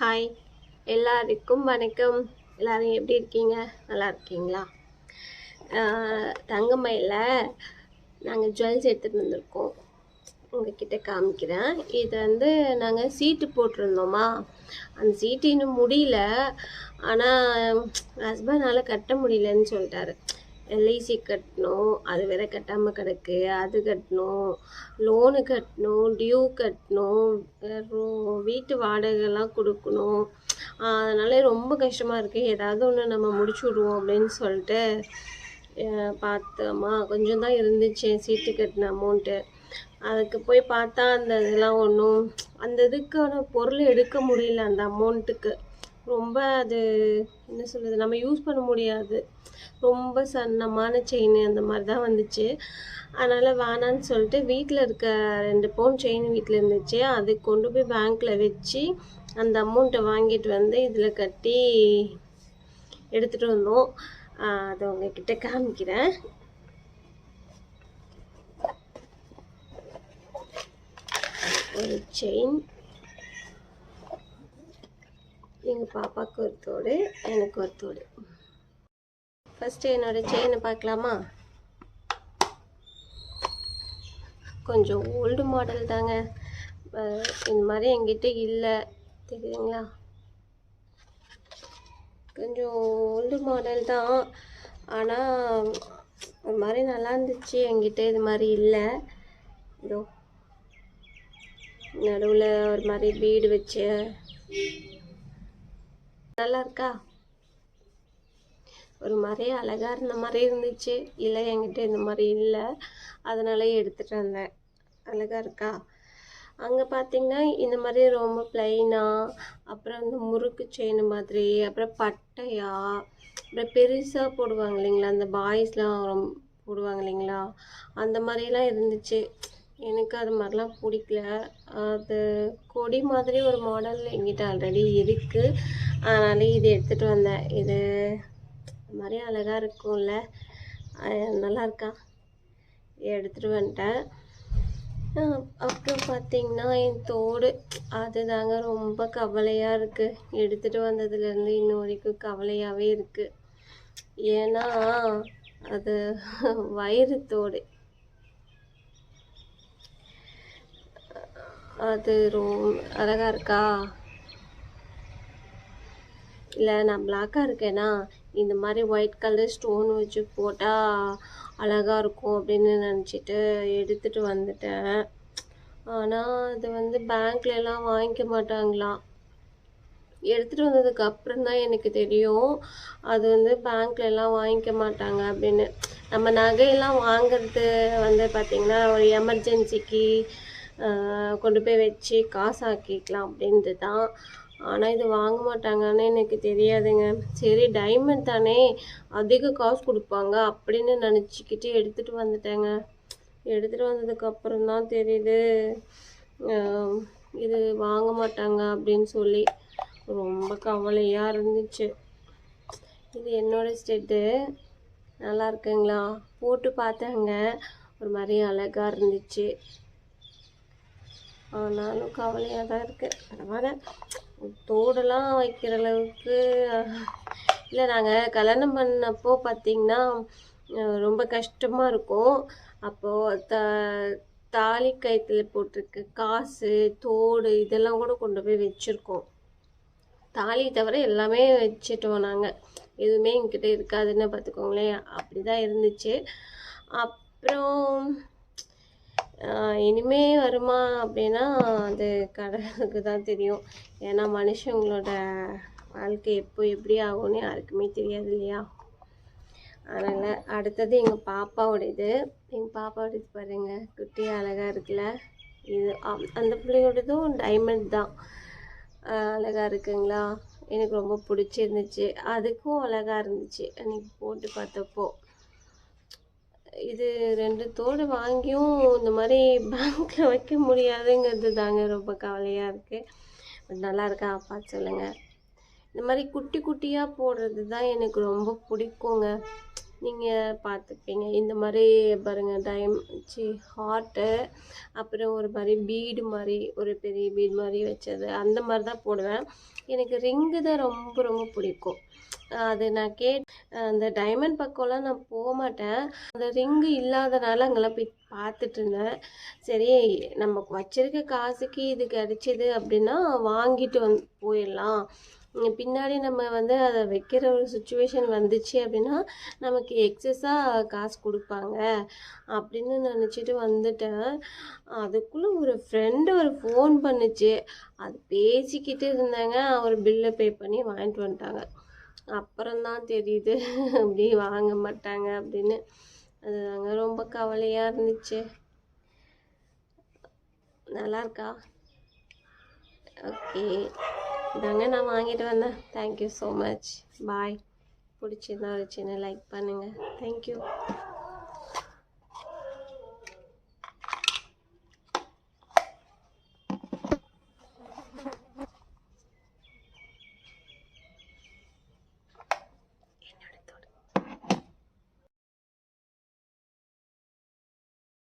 Hi எல்லாருக்கும் வணக்கம். எல்லோரும் எப்படி இருக்கீங்க? நல்லா இருக்கீங்களா? ஆஹ் தங்கமயில நாங்கள் ஜுவல்ஸ் எடுத்துகிட்டு வந்திருக்கோம். உங்ககிட்ட காமிக்கிறேன். இது வந்து நாங்கள் சீட்டு போட்டிருந்தோமா? அந்த சீட்டு இன்னும் முடியல. ஆனால் ஹஸ்பண்டால் கட்ட முடியலன்னு சொல்லிட்டாரு. எல்ஐசி கட்டணும் அது வேற கட்டாமல் கிடக்கு அது கட்டணும் லோனு கட்டணும் டியூ கட்டணும் அப்புறம் வீட்டு வாடகைலாம் கொடுக்கணும். அதனால ரொம்ப கஷ்டமாக இருக்குது ஏதாவது ஒன்று நம்ம முடிச்சு விடுவோம் அப்படின்னு சொல்லிட்டு பார்த்தோமா கொஞ்சம் தான் இருந்துச்சு சீட்டு கட்டின அமௌண்ட்டு அதுக்கு போய் பார்த்தா அந்த இதெல்லாம் ஒன்றும் அந்த இதுக்கான பொருள் எடுக்க முடியல அந்த அமௌண்ட்டுக்கு ரொம்ப அது என்ன சொல்கிறது நம்ம யூஸ் பண்ண முடியாது. ரொம்ப சன்னமான செயின் அந்த மாதிரி தான் வந்துச்சு. அதனால் வேணான்னு சொல்லிட்டு வீட்டில் இருக்க ரெண்டு பவுன் செயின் வீட்டில் இருந்துச்சு. அது கொண்டு போய் பேங்க்கில் வச்சு அந்த அமௌண்ட்டை வாங்கிட்டு வந்து இதில் கட்டி எடுத்துகிட்டு வந்தோம். அதை உங்ககிட்ட காமிக்கிறேன். ஒரு செயின் எங்கள் பாப்பாவுக்கு ஒரு தோடு எனக்கு ஒரு தோடு. ஃபஸ்ட்டு என்னோட செயினை பார்க்கலாமா? கொஞ்சம் ஓல்டு மாடல் தாங்க. இந்த மாதிரி எங்கிட்ட இல்லை. தெரியுதுங்களா? கொஞ்சம் ஓல்டு மாடல் தான். ஆனால் ஒரு மாதிரி நல்லா இருந்துச்சு. என்கிட்ட இது மாதிரி இல்லை. இதோ நடுவில் ஒரு மாதிரி பீடு வச்சு நல்லா இருக்கா ஒரு மாதிரி அழகாக இருந்த மாதிரி இருந்துச்சு. இல்லை என்கிட்ட இந்த மாதிரி இல்லை. அதனால எடுத்துகிட்டு வந்தேன். அழகாக இருக்கா? அங்கே பார்த்தீங்கன்னா இந்த மாதிரி ரொம்ப பிளைனாக அப்புறம் இந்த முறுக்கு செயின் மாதிரி அப்புறம் பட்டையா அப்புறம் பெருசாக போடுவாங்க இல்லைங்களா? அந்த பாய்ஸ்லாம் ரொம்ப போடுவாங்க இல்லைங்களா? அந்த மாதிரிலாம் இருந்துச்சு. எனக்கு அது மாதிரிலாம் பிடிக்கல. அது கொடி மாதிரி ஒரு மாடல் எங்கிட்ட ஆல்ரெடி இருக்குது அதனால இது எடுத்துகிட்டு வந்தேன். இது மாதிரி அழகாக இருக்கும்ல. நல்லாயிருக்கா நல்லா இருக்கா? எடுத்துகிட்டு வந்துட்டேன். அப்புறம் பார்த்திங்கன்னா என் தோடு அதுதாங்க ரொம்ப கவலையாக இருக்குது எடுத்துகிட்டு வந்ததுலேருந்து இன்ன வரைக்கும் கவலையாகவே இருக்குது ஏன்னா அது வயிறு தோடு. அது ரொம்ப அழகாக இருக்கா? இல்லை நான் பிளாக்காக இருக்கேனா? இந்த மாதிரி ஒயிட் கலர் ஸ்டோன் வச்சு போட்டால் அழகாக இருக்கும் அப்படின்னு நினச்சிட்டு எடுத்துகிட்டு வந்துட்டேன். ஆனால் அது வந்து பேங்க்ல எல்லாம் வாங்கிக்க மாட்டாங்களாம் எடுத்துகிட்டு வந்ததுக்கு அப்புறம் தான் எனக்கு தெரியும். அது வந்து பேங்க்ல எல்லாம் வாங்கிக்க மாட்டாங்க அப்படின்னு. நம்ம நகையெல்லாம் வாங்குறது வந்து பார்த்திங்கன்னா ஒரு எமர்ஜென்சிக்கு கொண்டு போய் வச்சு காசு ஆக்கிக்கலாம் அப்படின்ட்டு தான் ஆனால் இது வாங்க மாட்டாங்கன்னு எனக்கு தெரியாதுங்க. சரி டைமண்ட் தானே. அதிக காசு கொடுப்பாங்க அப்படின்னு நினச்சிக்கிட்டு எடுத்துகிட்டு வந்துட்டேங்க. எடுத்துகிட்டு வந்ததுக்கு அப்புறம் தான் தெரியுது இது வாங்க மாட்டாங்க அப்படின்னு சொல்லி. ரொம்ப கவலையாக இருந்துச்சு. இது என்னோட ஸ்டெட்டு நல்லா இருக்குங்களா? போட்டு பார்த்தாங்க. ஒரு மாதிரி அழகாக இருந்துச்சு. ஆனாலும் கவலையாக தான் இருக்குது பரவாயில்ல. தோடெல்லாம் வைக்கிற அளவுக்கு இல்லை நாங்கள் கல்யாணம் பண்ணப்போ பார்த்திங்கன்னா ரொம்ப கஷ்டமாக இருக்கும். அப்போது த தாலி கயத்தில் போட்டிருக்க காசு தோடு இதெல்லாம் கூட கொண்டு போய் வச்சுருக்கோம். தாலி தவிர எல்லாமே வச்சுட்டோம் நாங்கள் எதுவுமே எங்கிட்ட இருக்காதுன்னு பார்த்துக்கோங்களேன் அப்படி தான் இருந்துச்சு. அப்புறம் இனிமே வருமா அப்படின்னா அது கடவுளுக்கு தான் தெரியும். ஏன்னா மனுஷங்களோட வாழ்க்கை எப்போ எப்படி ஆகும்னு யாருக்குமே தெரியாது இல்லையா? அதனால் அடுத்தது எங்கள் பாப்பாவோட இது எங்கள் பாப்பாவோட இது பாருங்கள் குட்டி அழகாக இருக்குல்ல? இது அந்த பிள்ளையோடதும் டைமண்ட் தான். அழகாக அழகா இருக்குங்களா? எனக்கு ரொம்ப பிடிச்சிருந்துச்சு. அதுக்கும் அழகா இருந்துச்சு. அன்றைக்கி போட்டு பார்த்தப்போ. இது ரெண்டு தோடு வாங்கியும் இந்த மாதிரி பேங்க்கில் வைக்க முடியாதுங்கிறது தாங்க ரொம்ப கவலையாக இருக்குது நல்லா இருக்கா? அப்பா சொல்லுங்கள் இந்த மாதிரி குட்டி குட்டியாக போடுறது தான் எனக்கு ரொம்ப பிடிக்குங்க. நீங்கள் பார்த்துப்பீங்க இந்த மாதிரி பாருங்கள் டைம் சி ஹார்ட்டு அப்புறம் ஒரு மாதிரி பீடு மாதிரி ஒரு பெரிய பீடு மாதிரி வச்சது அந்த மாதிரி தான் போடுவேன். எனக்கு ரிங்கு தான் ரொம்ப ரொம்ப பிடிக்கும். அது நான் கேட் அந்த டைமண்ட் பக்கம்லாம் நான் போக மாட்டேன். அந்த ரிங்கு இல்லாதனால அங்கெல்லாம் போய் பார்த்துட்டு இருந்தேன். சரி நம்ம வச்சிருக்க காசுக்கு இது கிடச்சிது அப்படின்னா வாங்கிட்டு வந்து போயிடலாம். பின்னாடி நம்ம வந்து அதை வைக்கிற ஒரு சுச்சுவேஷன் வந்துச்சு அப்படின்னா நமக்கு எக்ஸஸாக காசு கொடுப்பாங்க அப்படின்னு நினச்சிட்டு வந்துட்டேன். அதுக்குள்ளே ஒரு ஃப்ரெண்டு ஒரு ஃபோன் பண்ணுச்சு. அது பேசிக்கிட்டு இருந்தாங்க. அவர் பில்லை பே பண்ணி வாங்கிட்டு வந்துட்டாங்க. அப்புறம்தான் தெரியுது. அப்படி வாங்க மாட்டாங்க அப்படின்னு. அதுதாங்க ரொம்ப கவலையாக இருந்துச்சு. நல்லா இருக்கா? ஓகே. இதாங்க நான் வாங்கிட்டு வந்தேன். தேங்க்யூ ஸோ மச் பாய் பிடிச்சிருந்தா ஒரு சின்ன லைக் பண்ணுங்கள் தேங்க்யூ